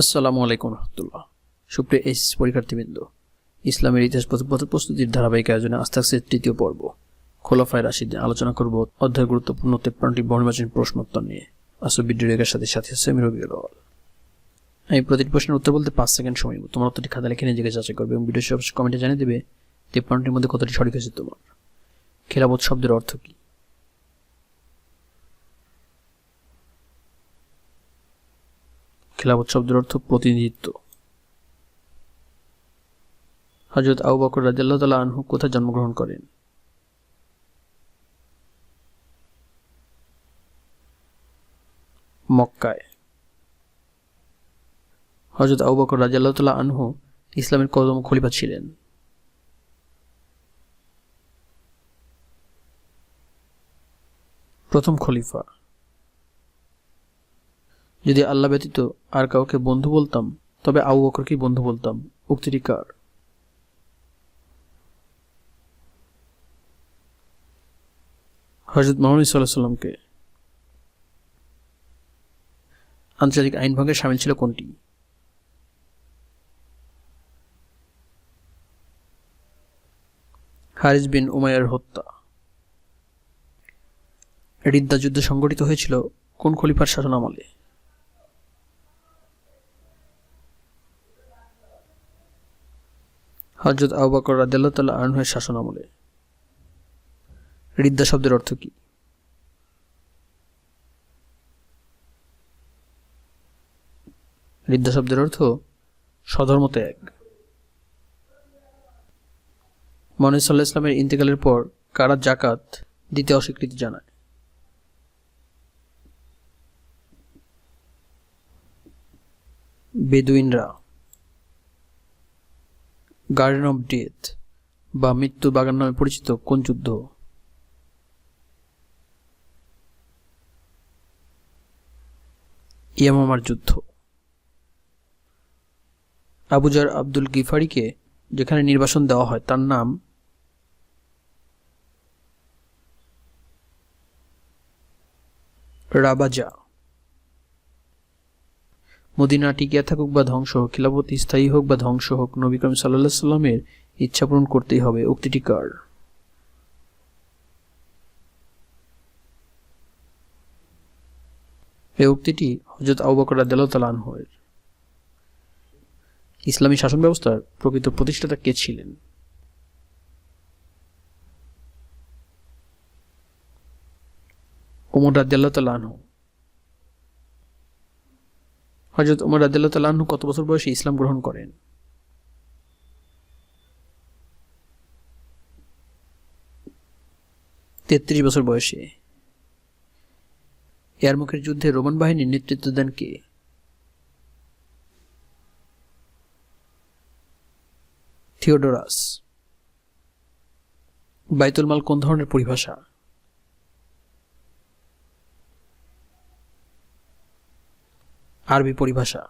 আসসালামু আলাইকুম রহমতুল্লাহ। সুপ্রিয় এইচ পরীক্ষার্থীবৃন্দ, ইসলামের ইতিহাস প্রস্তুতির ধারাবাহিক আয়োজনে আস্তে তৃতীয় পর্ব। খোলাফায় রাশিদে আলোচনা করব অধ্যায় গুরুত্বপূর্ণ তেপ্পান্নটি বহুনির্বাচনী প্রশ্নোত্তর নিয়ে। আসো রেখার সাথে সাথে আছে আমি আমি প্রতিটি প্রশ্নের উত্তর বলতে পাঁচ সেকেন্ড সময়। তোমার উত্তরটি খাতা লিখে নিজেকে যাচাই করবে এবং ভিডিও সব কমেন্টে জানিয়ে দেবে তেপ্পান্নটির মধ্যে কতটি সঠিক হয়েছে তোমার। খেলাবোধ শব্দের অর্থ কী? খেলাফত শব্দের অর্থ প্রতিনিধিত্ব। হজরত আবু বকর রাজিয়াল্লাহ তালা আনহু কোথায় জন্মগ্রহণ করেন? মক্কায়। হজরত আবু বকর রাজিয়াল্লাহ তালা আনহু ইসলামের কদম খলিফা ছিলেন। প্রথম খলিফা। যদি আল্লাহ ব্যতীত আর কাউকে বন্ধু বলতাম, তবে আবু বকরকেই বন্ধু বলতাম। উক্তিটি কার? হজরত মোহাম্মদ সাল্লাহ সাল্লামকে আন্তর্জাতিক আইন ভঙ্গে সামিল ছিল কোনটি? হারিস বিন উমাইয়ার হত্যা। রিদ্দা যুদ্ধ সংগঠিত হয়েছিল কোন খলিফার শাসনামলে? হজরত আবু বকর রাদিয়াল্লাহু তাআলা আনহুর শাসন আমলে রিদ্দা শব্দের অর্থ কি? রিদ্দা শব্দের অর্থ স্বধর্ম ত্যাগ মনে সাল্লাহ ইসলামের ইন্তেকালের পর কারা জাকাত দিতে অস্বীকৃতি জানায়? বেদুইনরা। গার্ডেন অব ডেথ বা মৃত্যু বাগান নামে পরিচিত কোন যুদ্ধ? ইয়ামামার যুদ্ধ। আবুজার আব্দুল গিফারিকে যেখানে নির্বাসন দেওয়া হয়, তার নাম রাবাজা। মদিনা টিকিয়া থাকুক বা ধ্বংস হোক, খিলাফত স্থায়ী হোক বা ধ্বংস হোক, নবী করিম সাল্লাহ সাল্লামের ইচ্ছা পূরণ করতেই হবে। উক্তিটি কার? এই উক্তিটি হজরত আবু বকর রাদিয়াল্লাহু আনহুয়ের ইসলামী শাসন ব্যবস্থার প্রকৃত প্রতিষ্ঠাতা কে ছিলেন? ওমর আনহু। হজরত উমর রাদিল্লাহ তাল্লাহ্ন কত বছর বয়সে ইসলাম গ্রহণ করেন? তেত্রিশ বছর বয়সে। মুখের যুদ্ধে রোমান বাহিনীর নেতৃত্ব দেন কে? থিওডোরাস। বাইতুল মাল কোন ধরনের পরিভাষা? আরবি পরিভাষা।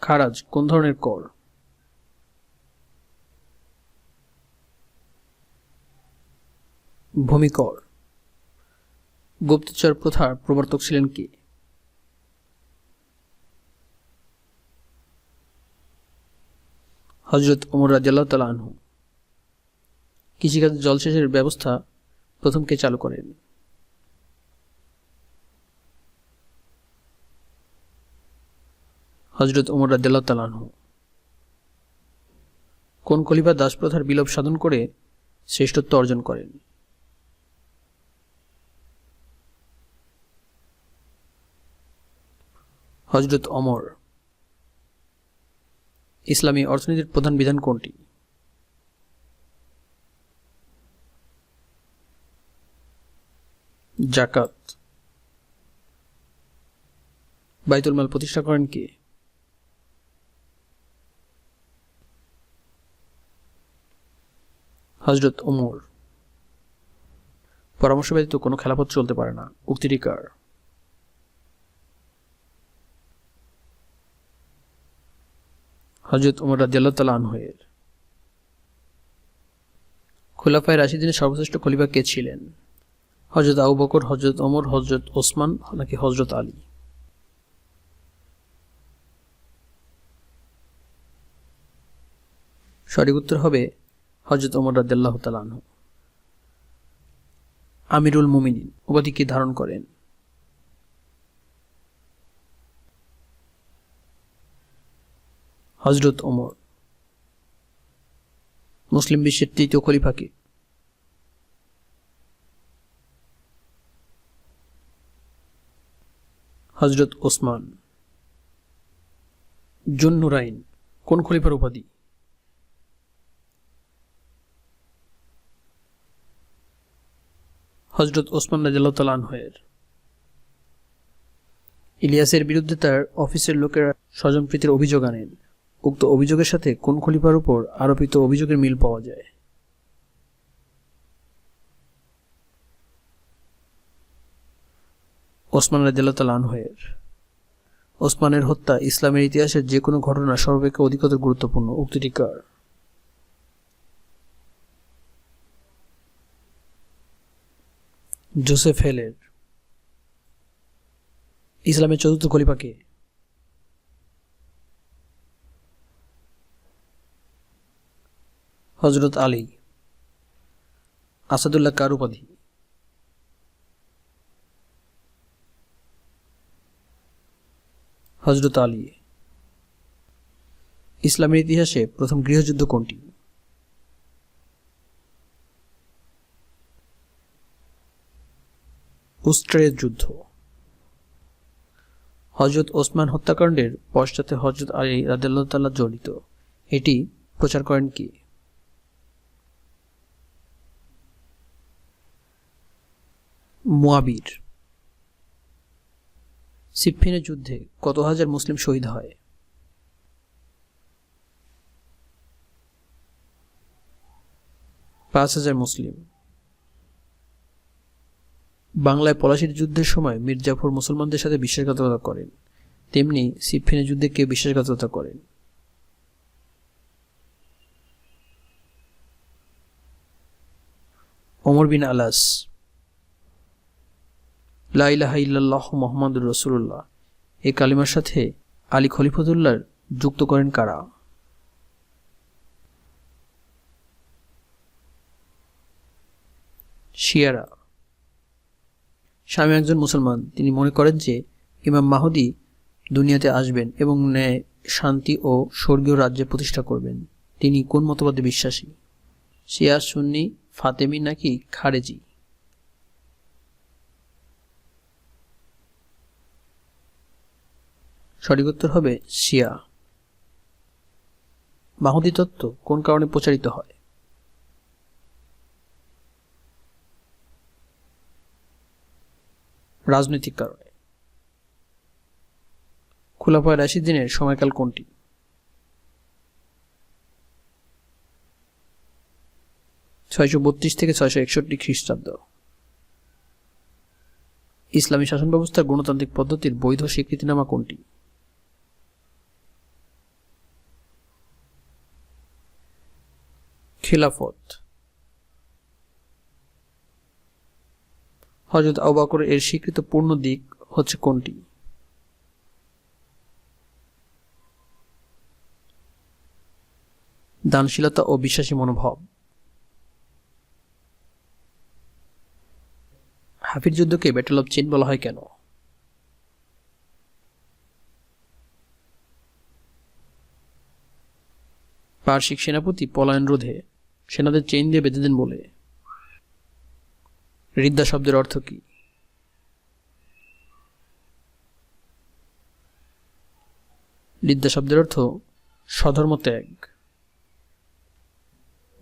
খারাজ, কোন ধরনের কর? ভূমিকর। গুপ্তচর প্রথার প্রবর্তক ছিলেন কি? হজরত ওমর রাজিয়াল্লাহ তালা কৃষিকাজ জলসেচের ব্যবস্থা প্রথমকে চালু করেন? হজরত উমর রাদ্দাল্লাহ তালানহু কোন খলিফা দাসপ্রথার বিলোপ সাধন করে শ্রেষ্ঠত্ব অর্জন করেন? হজরত অমর ইসলামী অর্থনীতির প্রধান বিধান কোনটি? জাকাত বাইতুল মাল প্রতিষ্ঠা করেন কে? হজরত উমর পরামর্শ ব্যতীত কোনো খেলাপথ চলতে পারে না। উক্তিটি কার হজরত উমর রাজিয়াল্লাহ তালা আনহের খোলাফায় রাশিদিনের সর্বশ্রেষ্ঠ খলিফা কে ছিলেন? হজরত আবু বকর হজরত ওমর হজরত ওসমান নাকি হজরত আলী? সঠিক উত্তর হবে হজরত ওমর রাদিয়াল্লাহু তাআলা আনহু। আমিরুল মুমিনিন, উপাধি কি ধারণ করেন? হজরত ওমর, মুসলিম বিশ্বের তৃতীয় খলিফাকে হজরত ওসমান, জুন্নুরাইন, কোন খলিফার উপাধি? হজরত ওসমান রাজাল্লাহ আনহের ইলিয়াসের বিরুদ্ধে তার অফিসের লোকেরা স্বজনপ্রীতির অভিযোগ আনেন। উক্ত অভিযোগের সাথে কোন খলিফার উপর আরোপিত অভিযোগের মিল পাওয়া যায়? ওসমান রাজিয়াল্লাহ আনহের ওসমানের হত্যা ইসলামের ইতিহাসের যে কোনো ঘটনা সর্বাপেক্ষা অধিকতর গুরুত্বপূর্ণ। উক্তিটি কার? জোসেফ হেলের। ইসলামের চতুর্থ খলিফাকে হজরত আলী। আসাদুল্লাহ কার উপাধি? হজরত আলী। ইসলামের ইতিহাসে প্রথম গৃহযুদ্ধ কোনটি? উস্ট্রের যুদ্ধ। হজরত ওসমান হত্যাকাণ্ডের পশ্চাতে হজরত আলী রাদেল্লাহ জড়িত। এটি প্রচার করেন কি? মুয়াবির সিফিনের যুদ্ধে কত হাজার মুসলিম শহীদ হয়? পাঁচ হাজার মুসলিম। বাংলায় পলাশির যুদ্ধের সময় মীর জাফর মুসলমানদের সাথে বিশ্বাসঘাতকতা করেন। তেমনি সিফিনের যুদ্ধে কে বিশ্বাসঘাতকতা করেন। ওমর বিন আলাস। লাইলাহা মোহাম্মদুর রসুল্লাহ এই কালিমার সাথে আলী খলিফতুল্লাহ যুক্ত করেন কারা? শিয়ারা। স্বামী একজন মুসলমান। তিনি মনে করেন যে ইমাম মাহুদি দুনিয়াতে আসবেন এবং ন্যায়, শান্তি ও স্বর্গীয় রাজ্যে প্রতিষ্ঠা করবেন। তিনি কোন মতবাদে বিশ্বাসী? শিয়া, সুন্নি, ফাতেমি নাকি খারেজি? সঠিক উত্তর হবে শিয়া। মাহুদি তত্ত্ব কোন কারণে প্রচারিত হয়? রাজনৈতিক কারণে। খুলাফায় দিনের সময়কাল কোনটি? ছয়শো বত্রিশ থেকে ছয়শো একষট্টি খ্রিস্টাব্দ। ইসলামী শাসন ব্যবস্থার গণতান্ত্রিক পদ্ধতির বৈধ স্বীকৃতিনামা কোনটি? খিলাফত। হজরত আবাকর এর স্বীকৃত পূর্ণ দিক হচ্ছে কোনটি? দানশীলতা ও বিশ্বাসী মনোভাব। হাফির যুদ্ধকে ব্যাটেল অফ চেন বলা হয় কেন? পার্শ্বিক সেনাপতি পলায়ন রোধে সেনাদের চেইন দিয়ে বেঁধে দেন বলে। রিদ্দা শব্দের অর্থ কি? রিদ্দা শব্দের অর্থ স্বধর্ম ত্যাগ।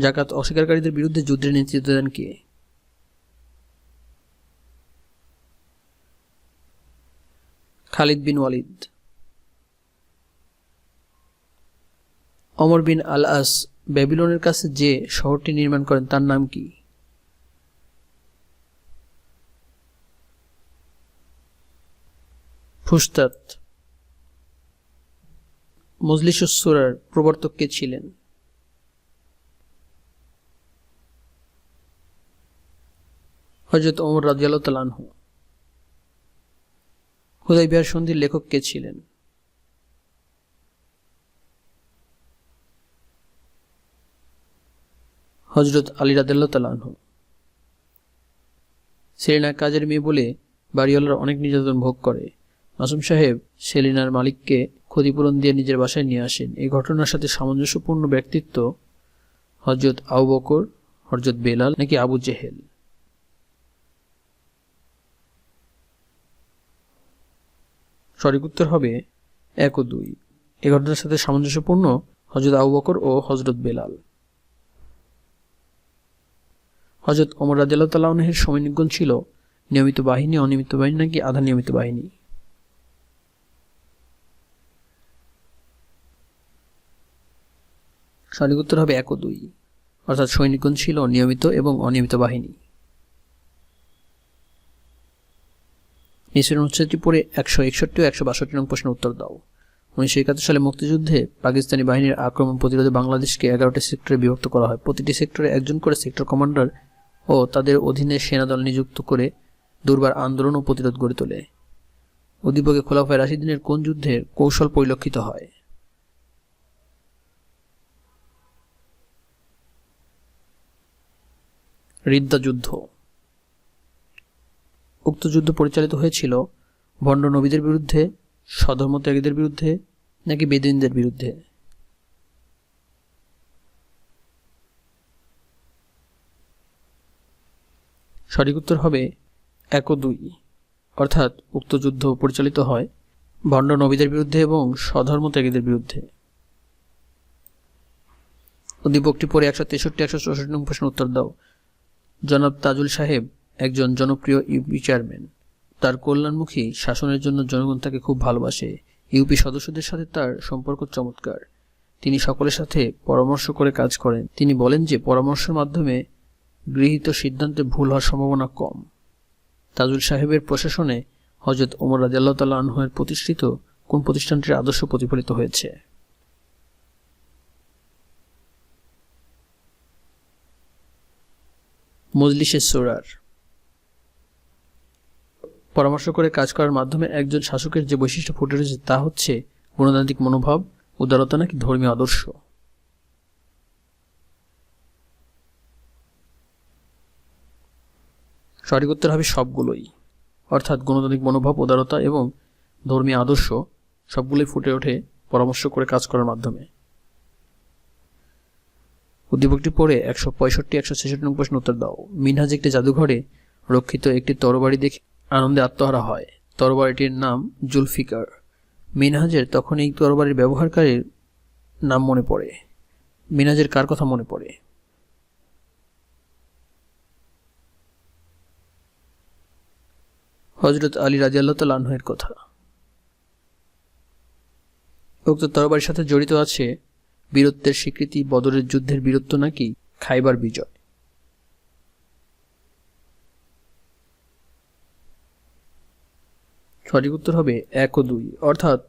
জাকাত অস্বীকারীদের বিরুদ্ধে যুদ্ধের নেতৃত্ব দেন কে? খালিদ বিন ওয়ালিদ। অমর বিন আল আস ব্যাবিলনের কাছে যে শহরটি নির্মাণ করেন তার নাম কি? ফুস্তাত মজলিসুসুরার প্রবর্তক কে ছিলেন? হজরত ওমর রাজিয়াল তালানহু হুদাই বিহার সন্ধির লেখক কে ছিলেন? হজরত আলী রাদেল্লা তালাহু সেলিনা কাজের মেয়ে বলে বাড়িওয়ালারা অনেক নির্যাতন ভোগ করে। মাসুম সাহেব সেলিনার মালিককে ক্ষতিপূরণ দিয়ে নিজের বাসায় নিয়ে আসেন। এই ঘটনার সাথে সামঞ্জস্যপূর্ণ ব্যক্তিত্ব হজরত আবু বকর হজরত বেলাল নাকি আবু জেহেল। সঠিক উত্তর হবে এক ও দুই। এ ঘটনার সাথে সামঞ্জস্যপূর্ণ হজরত আবু বকর ও হজরত বেলাল। হজরত ওমর রাজিয়াল্লাহ তাল্লাহের সৈনিকগণ ছিল নিয়মিত বাহিনী, অনিয়মিত বাহিনী নাকি আধা নিয়মিত বাহিনী। সঠিক উত্তর হবে এক ও দুই। অর্থাৎ সৈনিকগণ ছিল নিয়মিত এবং অনিয়মিত বাহিনী। নিচের অনুচ্ছেদটি পড়ে একশো একষট্টি ও একশো বাষট্টি নং প্রশ্নের উত্তর দাও। উনিশশো একাত্তর সালে মুক্তিযুদ্ধে পাকিস্তানি বাহিনীর আক্রমণ প্রতিরোধে বাংলাদেশকে এগারোটি সেক্টরে বিভক্ত করা হয়। প্রতিটি সেক্টরে একজন করে সেক্টর কমান্ডার ও তাদের অধীনে সেনাদল নিযুক্ত করে দুর্বার আন্দোলন ও প্রতিরোধ গড়ে তোলে। উদ্দীপকে খোলাফায় রাশিদিনের কোন যুদ্ধের কৌশল পরিলক্ষিত হয়? রিদ্দা যুদ্ধ উক্ত যুদ্ধ পরিচালিত হয়েছিল ভণ্ড নবীদের বিরুদ্ধে সধর্মত্যাগীদের বিরুদ্ধে, নাকি বেদিনদের বিরুদ্ধে? সঠিক উত্তর হবে এক দুই অর্থাৎ উক্ত যুদ্ধ পরিচালিত হয় ভণ্ড নবীদের বিরুদ্ধে এবং স্বধর্মত্যাগীদের বিরুদ্ধে। উদ্দীপকটি পরে একশো তেষট্টি, একশো চৌষট্টি নং প্রশ্ন উত্তর দাও। জনাব তাজুল সাহেব একজন জনপ্রিয় ইউপি চেয়ারম্যান। তার কল্যাণমুখী শাসনের জন্য জনগণ তাকে খুব ভালোবাসে। ইউপি সদস্যদের সাথে তার সম্পর্ক চমৎকার। তিনি সকলের সাথে পরামর্শ করে কাজ করেন। তিনি বলেন যে পরামর্শের মাধ্যমে গৃহীত সিদ্ধান্তে ভুল হওয়ার সম্ভাবনা কম। তাজুল সাহেবের প্রশাসনে হজরত ওমর রাজিয়াল্লাহ তাল্লাহ আনহের প্রতিষ্ঠিত কোন প্রতিষ্ঠানটির আদর্শ প্রতিফলিত হয়েছে? মজলিসের সোরার। পরামর্শ করে কাজ করার মাধ্যমে একজন শাসকের যে বৈশিষ্ট্য ফুটে রয়েছে তা হচ্ছে গণতান্ত্রিক মনোভাব, উদারতা নাকি ধর্মীয় আদর্শ। সঠিক উত্তর হবে সবগুলোই। অর্থাৎ গণতান্ত্রিক মনোভাব, উদারতা এবং ধর্মীয় আদর্শ সবগুলোই ফুটে ওঠে পরামর্শ করে কাজ করার মাধ্যমে। উদ্দীপকটি পড়ে একশো পঁয়ষট্টি, একশো ছেষট্টি নম্বর প্রশ্ন উত্তর দাও। মিনহাজ একটি জাদুঘরে রক্ষিত একটি তরবারি দেখে আনন্দে আত্মহারা হয়। তরবারিটির নাম জুলফিকার। মিনহাজের তখন এই তরবারির ব্যবহারকারীর নাম মনে পড়ে। মিনহাজের কার কথা মনে পড়ে? হজরত আলী রাজিয়াল্লাহ তাল্লাহের কথা। উক্ত তরবারির সাথে জড়িত আছে বীরত্বের স্বীকৃতি, বদরের যুদ্ধের বীরত্ব নাকি খাইবার বিজয়? সঠিক উত্তর হবে এক ও দুই। অর্থাৎ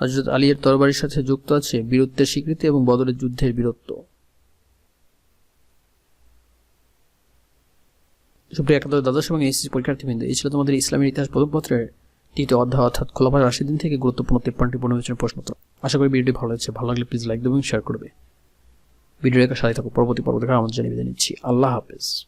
হজরত আলীর তরবারির সাথে যুক্ত আছে বীরত্বের স্বীকৃতি এবং বদরের যুদ্ধের বীরত্ব। সুপ্রিয় একাদশ দ্বাদশ এবং এসএসসি পরীক্ষার্থীবৃন্দ, এই ছিল তোমাদের ইসলামের ইতিহাস প্রথমপত্রের তৃতীয় অধ্যায় অর্থাৎ খোলাফার দিন থেকে গুরুত্বপূর্ণ তেপ্পান্নটি প্রশ্ন আশা করি ভিডিওটি ভালো হয়েছে ভালো লাগলে প্লিজ লাইক দেবেন শেয়ার করবে। ভিডিও একা সাথে থাকো পরবর্তী পর্ব দেখার আমাদের জানিয়ে নিচ্ছি। আল্লাহ হাফেজ।